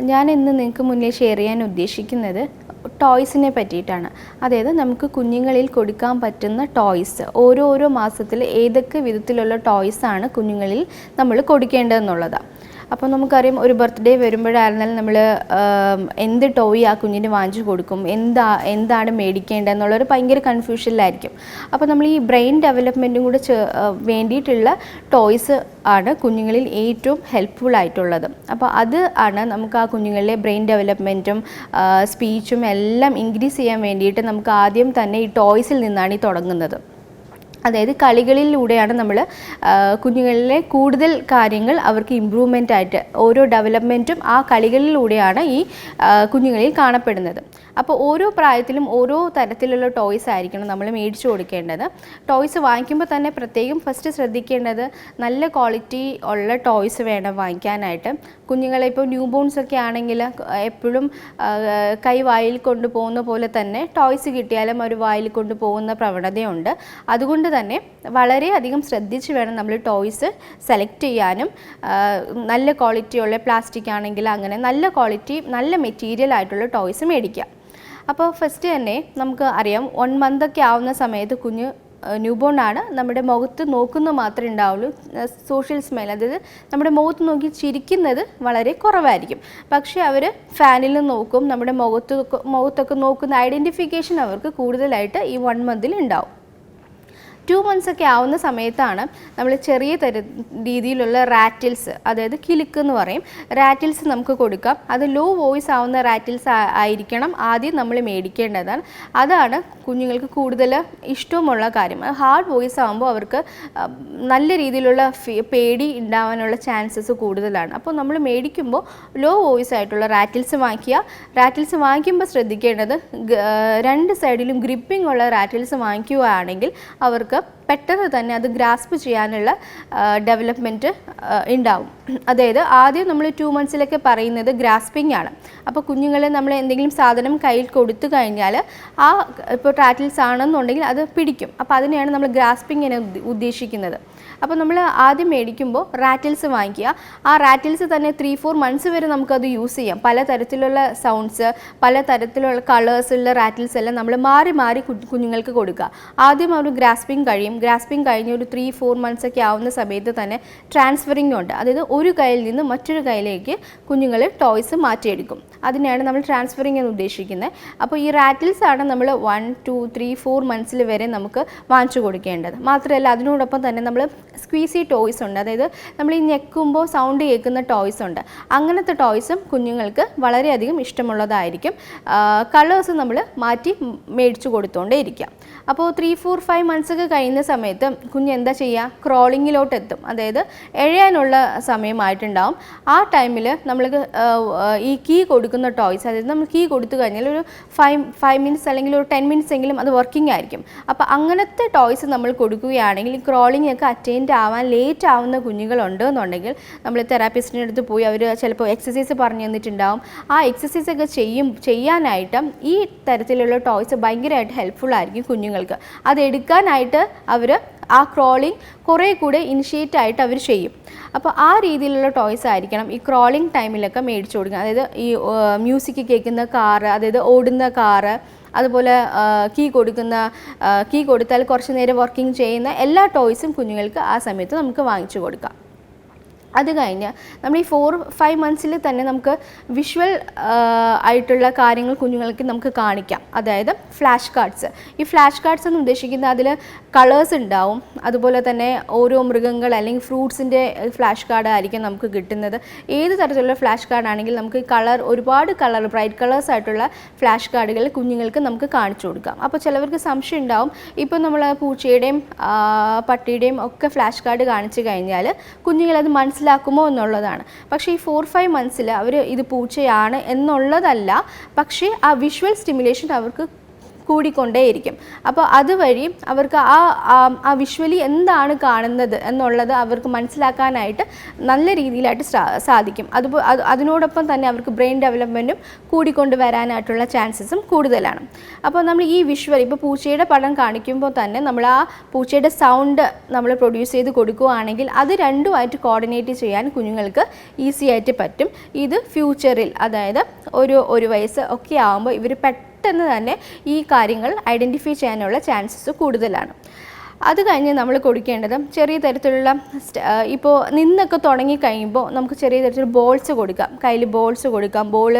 ഞാൻ ഇന്ന് നിങ്ങൾക്ക് മുന്നിൽ ഷെയർ ചെയ്യാൻ ഉദ്ദേശിക്കുന്നത് ടോയ്സിനെ പറ്റിയിട്ടാണ്. അതായത് നമുക്ക് കുഞ്ഞുങ്ങളിൽ കൊടുക്കാൻ പറ്റുന്ന ടോയ്സ് ഓരോരോ ഓരോ മാസത്തിൽ ഏതൊക്കെ വിധത്തിലുള്ള ടോയ്സാണ് കുഞ്ഞുങ്ങളിൽ നമ്മൾ കൊടുക്കേണ്ടതെന്നുള്ളതാണ് അപ്പോൾ നമുക്കറിയാം ഒരു ബർത്ത്ഡേ വരുമ്പോഴായിരുന്നാലും നമ്മൾ എന്ത് ടോയ് ആ കുഞ്ഞിന് വാങ്ങിച്ചു കൊടുക്കും എന്താ എന്താണ് മേടിക്കേണ്ടത് എന്നുള്ളൊരു ഭയങ്കര കൺഫ്യൂഷനിലായിരിക്കും അപ്പോൾ നമ്മൾ ഈ ബ്രെയിൻ ഡെവലപ്മെന്റും കൂടെ വേണ്ടിയിട്ടുള്ള ടോയ്സ് ആണ് കുഞ്ഞുങ്ങളിൽ ഏറ്റവും ഹെൽപ്ഫുൾ ആയിട്ടുള്ളത്. അപ്പോൾ അത് ആണ് നമുക്ക് ആ കുഞ്ഞുങ്ങളിലെ ബ്രെയിൻ ഡെവലപ്മെന്റും സ്പീച്ചും എല്ലാം ഇൻക്രീസ് ചെയ്യാൻ വേണ്ടിയിട്ട് നമുക്ക് ആദ്യം തന്നെ ഈ ടോയ്സിൽ നിന്നാണ് ഈ തുടങ്ങുന്നത്. അതായത് കളികളിലൂടെയാണ് നമ്മൾ കുഞ്ഞുങ്ങളിലെ കൂടുതൽ കാര്യങ്ങൾ അവർക്ക് ഇമ്പ്രൂവ്മെന്റ് ആയിട്ട് ഓരോ ഡെവലപ്മെന്റും ആ കളികളിലൂടെയാണ് ഈ കുഞ്ഞുങ്ങളിൽ കാണപ്പെടുന്നത്. അപ്പോൾ ഓരോ പ്രായത്തിലും ഓരോ തരത്തിലുള്ള ടോയ്സ് ആയിരിക്കണം നമ്മൾ മേടിച്ചു കൊടുക്കേണ്ടത്. ടോയ്സ് വാങ്ങിക്കുമ്പോൾ തന്നെ പ്രത്യേകം ഫസ്റ്റ് ശ്രദ്ധിക്കേണ്ടത് നല്ല ക്വാളിറ്റി ഉള്ള ടോയ്സ് വേണം വാങ്ങിക്കാനായിട്ട്. കുഞ്ഞുങ്ങളെ ഇപ്പോൾ ന്യൂ ബോൺസ് ഒക്കെ ആണെങ്കിൽ എപ്പോഴും കൈ വായിൽ കൊണ്ടുപോകുന്ന പോലെ തന്നെ ടോയ്സ് കിട്ടിയാലും അവർ വായിൽ കൊണ്ടുപോകുന്ന പ്രവണതയുണ്ട്. അതുകൊണ്ട് തന്നെ വളരെയധികം ശ്രദ്ധിച്ച് വേണം നമ്മൾ ടോയ്സ് സെലക്ട് ചെയ്യാനും നല്ല ക്വാളിറ്റിയുള്ള പ്ലാസ്റ്റിക് ആണെങ്കിൽ അങ്ങനെ നല്ല ക്വാളിറ്റി നല്ല മെറ്റീരിയൽ ആയിട്ടുള്ള ടോയ്സ് മേടിക്കുക. അപ്പോൾ ഫസ്റ്റ് തന്നെ നമുക്ക് അറിയാം വൺ മന്തൊക്കെ ആവുന്ന സമയത്ത് കുഞ്ഞ് ന്യൂ ആണ്. നമ്മുടെ മുഖത്ത് നോക്കുന്ന മാത്രമേ ഉണ്ടാവുള്ളൂ. സോഷ്യൽ സ്മെൽ അതായത് നമ്മുടെ മുഖത്ത് നോക്കി ചിരിക്കുന്നത് വളരെ കുറവായിരിക്കും. പക്ഷേ അവർ ഫാനിൽ നോക്കും നമ്മുടെ മുഖത്ത് മുഖത്തൊക്കെ നോക്കുന്ന ഐഡന്റിഫിക്കേഷൻ അവർക്ക് കൂടുതലായിട്ട് ഈ വൺ മന്തിൽ ഉണ്ടാവും. ടു മന്ത്സ് ഒക്കെ ആവുന്ന സമയത്താണ് നമ്മൾ ചെറിയ തര രീതിയിലുള്ള റാറ്റിൽസ് അതായത് കിലുക്ക് എന്ന് പറയും. റാറ്റിൽസ് നമുക്ക് കൊടുക്കാം. അത് ലോ വോയിസ് ആവുന്ന റാറ്റിൽസ് ആയിരിക്കണം ആദ്യം നമ്മൾ മേടിക്കേണ്ടതാണ്. അതാണ് കുഞ്ഞുങ്ങൾക്ക് കൂടുതൽ ഇഷ്ടമുള്ള കാര്യം. ഹാർഡ് വോയിസ് ആകുമ്പോൾ അവർക്ക് നല്ല രീതിയിലുള്ള പേടി ഉണ്ടാവാനുള്ള ചാൻസസ് കൂടുതലാണ്. അപ്പോൾ നമ്മൾ മേടിക്കുമ്പോൾ ലോ വോയിസ് ആയിട്ടുള്ള റാറ്റിൽസ് വാങ്ങിക്കുക. റാറ്റിൽസ് വാങ്ങിക്കുമ്പോൾ ശ്രദ്ധിക്കേണ്ടത് രണ്ട് സൈഡിലും ഗ്രിപ്പിംഗ് ഉള്ള റാറ്റിൽസ് വാങ്ങിക്കുകയാണെങ്കിൽ അവർക്ക് 월급 പെട്ടെന്ന് തന്നെ അത് ഗ്രാസ്പ് ചെയ്യാനുള്ള ഡെവലപ്മെന്റ് ഉണ്ടാവും. അതായത് ആദ്യം നമ്മൾ ടു മന്ത്സിലൊക്കെ പറയുന്നത് ഗ്രാസ്പിംഗ് ആണ്. അപ്പോൾ കുഞ്ഞുങ്ങളെ നമ്മൾ എന്തെങ്കിലും സാധനം കയ്യിൽ കൊടുത്തു കഴിഞ്ഞാൽ ആ ഇപ്പോൾ റാറ്റിൽസ് ആണെന്നുണ്ടെങ്കിൽ അത് പിടിക്കും. അപ്പോൾ അതിനെയാണ് നമ്മൾ ഗ്രാസ്പിംഗ് ഉദ്ദേശിക്കുന്നത്. അപ്പോൾ നമ്മൾ ആദ്യം മേടിക്കുമ്പോൾ റാറ്റിൽസ് വാങ്ങിക്കുക. ആ റാറ്റിൽസ് തന്നെ ത്രീ ഫോർ മന്ത്സ് വരെ നമുക്കത് യൂസ് ചെയ്യാം. പല തരത്തിലുള്ള സൗണ്ട്സ് പല തരത്തിലുള്ള കളേഴ്സുള്ള റാറ്റിൽസ് എല്ലാം നമ്മൾ മാറി മാറി കുഞ്ഞുങ്ങൾക്ക് കൊടുക്കുക. ആദ്യം അവർ ഗ്രാസ്പിംഗ് കഴിയും. ഗ്രാസ്പിംഗ് കഴിഞ്ഞ് ഒരു ത്രീ ഫോർ മന്ത്സ് ഒക്കെ ആവുന്ന സമയത്ത് തന്നെ ട്രാൻസ്ഫറിംഗ് ഉണ്ട്. അതായത് ഒരു കയ്യിൽ നിന്ന് മറ്റൊരു കയ്യിലേക്ക് കുഞ്ഞുങ്ങൾ ടോയ്സ് മാറ്റിയെടുക്കും. അതിനെയാണ് നമ്മൾ ട്രാൻസ്ഫറിംഗ് എന്ന് ഉദ്ദേശിക്കുന്നത്. അപ്പോൾ ഈ റാറ്റിൽസ് ആണ് നമ്മൾ വൺ ടു ത്രീ ഫോർ മന്ത്സിൽ വരെ നമുക്ക് വാങ്ങിച്ചു കൊടുക്കേണ്ടത്. മാത്രമല്ല അതിനോടൊപ്പം തന്നെ നമ്മൾ സ്ക്വീസി ടോയ്സ് ഉണ്ട്. അതായത് നമ്മൾ ഈ ഞെക്കുമ്പോൾ സൗണ്ട് കേൾക്കുന്ന ടോയ്സ് ഉണ്ട്. അങ്ങനത്തെ ടോയ്സും കുഞ്ഞുങ്ങൾക്ക് വളരെയധികം ഇഷ്ടമുള്ളതായിരിക്കും. കളേഴ്സ് നമ്മൾ മാറ്റി മേടിച്ചു കൊടുത്തുകൊണ്ടേ ഇരിക്കാം. അപ്പോൾ ത്രീ ഫോർ ഫൈവ് മന്ത്സ് ഒക്കെ കഴിയുന്ന സമയത്ത് കുഞ്ഞ് എന്താ ചെയ്യുക? ക്രോളിങ്ങിലോട്ട് എത്തും അതായത് എഴയാനുള്ള സമയമായിട്ടുണ്ടാവും. ആ ടൈമിൽ നമ്മൾ ഈ കീ കൊടുക്കുന്ന ടോയ്സ് അതായത് നമ്മൾ കീ കൊടുത്തു കഴിഞ്ഞാൽ ഒരു ഫൈവ് ഫൈവ് മിനിറ്റ്സ് അല്ലെങ്കിൽ ഒരു ടെൻ മിനിറ്റ്സ് എങ്കിലും അത് വർക്കിംഗ് ആയിരിക്കും. അപ്പോൾ അങ്ങനത്തെ ടോയ്സ് നമ്മൾ കൊടുക്കുകയാണെങ്കിൽ ക്രോളിംഗ് ഒക്കെ അറ്റൻഡ് ആവാൻ ലേറ്റ് ആവുന്ന കുഞ്ഞുങ്ങളുണ്ട് എന്നുണ്ടെങ്കിൽ നമ്മൾ തെറാപ്പിസ്റ്റിന്റെ അടുത്ത് പോയി അവർ ചിലപ്പോൾ എക്സസൈസ് പറഞ്ഞു തന്നിട്ടുണ്ടാവും. ആ എക്സസൈസ് ഒക്കെ ചെയ്യും ചെയ്യാനായിട്ട് ഈ തരത്തിലുള്ള ടോയ്സ് ഭയങ്കരമായിട്ട് ഹെൽപ്ഫുൾ ആയിരിക്കും കുഞ്ഞുങ്ങൾക്ക്. അത് എടുക്കാനായിട്ട് അവർ ആ ക്രോളിംഗ് കുറേ കൂടെ ഇനിഷ്യേറ്റ് ആയിട്ട് അവർ ചെയ്യും. അപ്പോൾ ആ രീതിയിലുള്ള ടോയ്സ് ആയിരിക്കണം ഈ ക്രോളിംഗ് ടൈമിലൊക്കെ മേടിച്ചു കൊടുക്കുക. അതായത് ഈ മ്യൂസിക് കേൾക്കുന്ന കാറ് അതായത് ഓടുന്ന കാറ് അതുപോലെ കീ കൊടുക്കുന്ന കീ കൊടുത്താൽ കുറച്ച് നേരം വർക്കിംഗ് ചെയ്യുന്ന എല്ലാ ടോയ്സും കുഞ്ഞുങ്ങൾക്ക് ആ സമയത്ത് നമുക്ക് വാങ്ങിച്ചു കൊടുക്കാം. അത് കഴിഞ്ഞ് നമ്മൾ ഈ ഫോർ ഫൈവ് മന്ത്സിൽ തന്നെ നമുക്ക് വിഷ്വൽ ആയിട്ടുള്ള കാര്യങ്ങൾ കുഞ്ഞുങ്ങൾക്ക് നമുക്ക് കാണിക്കാം. അതായത് ഫ്ലാഷ് കാർഡ്സ് ഈ ഫ്ലാഷ് കാർഡ്സ് എന്ന് ഉദ്ദേശിക്കുന്നത് അതിൽ കളേഴ്സ് ഉണ്ടാവും. അതുപോലെ തന്നെ ഓരോ മൃഗങ്ങൾ അല്ലെങ്കിൽ ഫ്രൂട്ട്സിന്റെ ഫ്ലാഷ് കാർഡ് ആയിരിക്കും നമുക്ക് കിട്ടുന്നത്. ഏത് തരത്തിലുള്ള ഫ്ലാഷ് കാർഡ് ആണെങ്കിൽ നമുക്ക് കളർ ഒരുപാട് കളർ ബ്രൈറ്റ് കളേഴ്സ് ആയിട്ടുള്ള ഫ്ലാഷ് കാർഡുകൾ കുഞ്ഞുങ്ങൾക്ക് നമുക്ക് കാണിച്ചു കൊടുക്കാം. അപ്പോൾ ചിലവർക്ക് സംശയം ഉണ്ടാവും. ഇപ്പോൾ നമ്മൾ പൂച്ചയുടെയും പട്ടിയുടെയും ഒക്കെ ഫ്ലാഷ് കാർഡ് കാണിച്ചു കഴിഞ്ഞാൽ കുഞ്ഞുങ്ങളത് മനസ്സിലാക്കുമോ എന്നുള്ളതാണ്. പക്ഷേ ഈ ഫോർ ഫൈവ് മന്ത്സിൽ അവർ ഇത് പൂച്ചയാണ് എന്നുള്ളതല്ല. പക്ഷേ ആ വിഷ്വൽ സ്റ്റിമുലേഷൻ അവർക്ക് കൂടിക്കൊണ്ടേയിരിക്കും. അപ്പോൾ അതുവഴി അവർക്ക് ആ ആ- വിഷ്വലി എന്താണ് കാണുന്നത് എന്നുള്ളത് അവർക്ക് മനസ്സിലാക്കാനായിട്ട് നല്ല രീതിയിലായിട്ട് സാധിക്കും. അതുപോ അത് അതിനോടൊപ്പം തന്നെ അവർക്ക് ബ്രെയിൻ ഡെവലപ്മെന്റും കൂടിക്കൊണ്ട് വരാനായിട്ടുള്ള ചാൻസസും കൂടുതലാണ്. അപ്പോൾ നമ്മൾ ഈ വിഷ്വൽ ഇപ്പോൾ പൂച്ചയുടെ പടം കാണിക്കുമ്പോൾ തന്നെ നമ്മൾ ആ പൂച്ചയുടെ സൗണ്ട് നമ്മൾ പ്രൊഡ്യൂസ് ചെയ്ത് കൊടുക്കുകയാണെങ്കിൽ അത് രണ്ടുമായിട്ട് കോർഡിനേറ്റ് ചെയ്യാൻ കുഞ്ഞുങ്ങൾക്ക് ഈസി ആയിട്ട് പറ്റും. ഇത് ഫ്യൂച്ചറിൽ അതായത് ഒരു ഒരു വയസ്സ് ഒക്കെ ആകുമ്പോൾ ഇവർ പെട്ടെന്ന് തന്നെ ഈ കാര്യങ്ങൾ ഐഡന്റിഫൈ ചെയ്യാനുള്ള ചാൻസസ് കൂടുതലാണ്. അത് കഴിഞ്ഞ് നമ്മൾ കൊടുക്കേണ്ടത് ചെറിയ തരത്തിലുള്ള ഇപ്പോൾ നിന്നൊക്കെ തുടങ്ങി കഴിയുമ്പോൾ നമുക്ക് ചെറിയ തരത്തിലുള്ള ബോൾസ് കൊടുക്കാം. കയ്യിൽ ബോൾസ് കൊടുക്കാം ബോൾ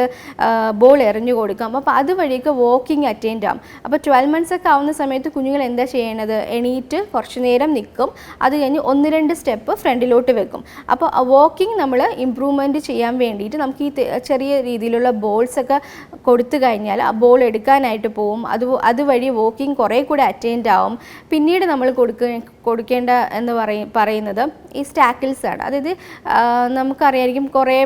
ബോൾ എറിഞ്ഞു കൊടുക്കാം. അപ്പോൾ അതുവഴിയൊക്കെ വാക്കിംഗ് അറ്റൻഡ് ആവും. അപ്പോൾ ട്വൽവ് മന്ത്സ് ഒക്കെ ആവുന്ന സമയത്ത് കുഞ്ഞുങ്ങൾ എന്താ ചെയ്യണത്? എണീറ്റ് കുറച്ച് നേരം നിൽക്കും. അത് കഴിഞ്ഞ് ഒന്ന് രണ്ട് സ്റ്റെപ്പ് ഫ്രണ്ടിലോട്ട് വെക്കും. അപ്പോൾ വാക്കിംഗ് നമ്മൾ ഇമ്പ്രൂവ്മെന്റ് ചെയ്യാൻ വേണ്ടിയിട്ട് നമുക്ക് ഈ ചെറിയ രീതിയിലുള്ള ബോൾസ് ഒക്കെ കൊടുത്തു കഴിഞ്ഞാൽ ആ ബോൾ എടുക്കാനായിട്ട് പോവും. അത് അതുവഴി വാക്കിംഗ് കുറേ കൂടെ അറ്റൻഡ് ആവും. പിന്നീട് നമ്മൾ കൊടുക്ക കൊടുക്കേണ്ട എന്ന് പറയും പറയുന്നത് ഈ സ്റ്റാക്കിൾസ് ആണ്. അതായത് നമുക്കറിയായിരിക്കും കുറേ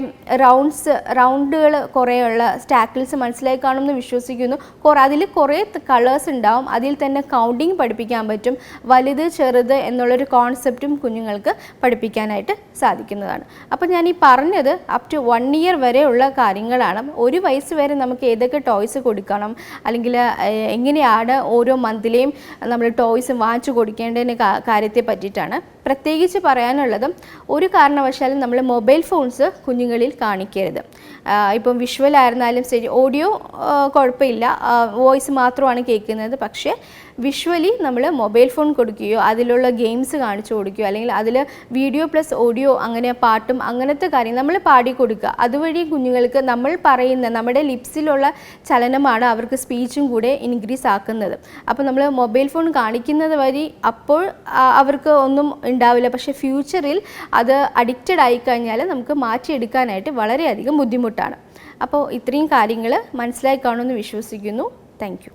റൗണ്ട്സ് റൗണ്ടുകൾ കുറേ ഉള്ള സ്റ്റാക്കിൾസ് മനസ്സിലായി കാണുമെന്ന് വിശ്വസിക്കുന്നു. കുറേ അതിൽ കുറേ കളേഴ്സ് ഉണ്ടാവും. അതിൽ തന്നെ കൗണ്ടിങ് പഠിപ്പിക്കാൻ പറ്റും. വലുത് ചെറുത് എന്നുള്ളൊരു കോൺസെപ്റ്റും കുഞ്ഞുങ്ങൾക്ക് പഠിപ്പിക്കാനായിട്ട് സാധിക്കുന്നതാണ്. അപ്പോൾ ഞാൻ ഈ പറഞ്ഞത് അപ് ടു വൺ ഇയർ വരെയുള്ള കാര്യങ്ങളാണ്. ഒരു വയസ്സ് വരെ നമുക്ക് ഏതൊക്കെ ടോയ്സ് കൊടുക്കണം? അല്ലെങ്കിൽ എങ്ങനെയാണ് ഓരോ മന്തിലെയും നമ്മൾ ടോയ്സ് വാങ്ങിച്ചു കൊടുക്കേണ്ടതിന് കാര്യത്തെ പറ്റിയിട്ടാണ്. പ്രത്യേകിച്ച് പറയാനുള്ളത് ഒരു കാരണവശാലും നമ്മൾ മൊബൈൽ ഫോൺസ് കുഞ്ഞുങ്ങളിൽ കാണിക്കരുത്. ഇപ്പം വിഷ്വൽ ആയിരുന്നാലും ശരി ഓഡിയോ കുഴപ്പമില്ല. വോയിസ് മാത്രമാണ് കേൾക്കുന്നത്. പക്ഷേ വിഷ്വലി നമ്മൾ മൊബൈൽ ഫോൺ കൊടുക്കുകയോ അതിലുള്ള ഗെയിംസ് കാണിച്ചു കൊടുക്കുകയോ അല്ലെങ്കിൽ അതിൽ വീഡിയോ പ്ലസ് ഓഡിയോ അങ്ങനെ പാട്ടും അങ്ങനത്തെ കാര്യം നമ്മൾ പാടി കൊടുക്കുക. അതുവഴി കുഞ്ഞുങ്ങൾക്ക് നമ്മൾ പറയുന്ന നമ്മുടെ ലിപ്സിലുള്ള ചലനമാണ് അവർക്ക് സ്പീച്ചും കൂടെ ഇൻക്രീസ് ആക്കുന്നത്. അപ്പോൾ നമ്മൾ മൊബൈൽ ഫോൺ കാണിക്കുന്നത് വഴി അപ്പോൾ അവർക്ക് ഒന്നും ഉണ്ടാവില്ല. പക്ഷേ ഫ്യൂച്ചറിൽ അത് അഡിക്റ്റഡ് ആയിക്കഴിഞ്ഞാൽ നമുക്ക് മാറ്റിയെടുക്കാനായിട്ട് വളരെയധികം ബുദ്ധിമുട്ടാണ്. അപ്പോൾ ഇത്രയും കാര്യങ്ങൾ മനസ്സിലായി കാണുമെന്ന് വിശ്വസിക്കുന്നു. താങ്ക്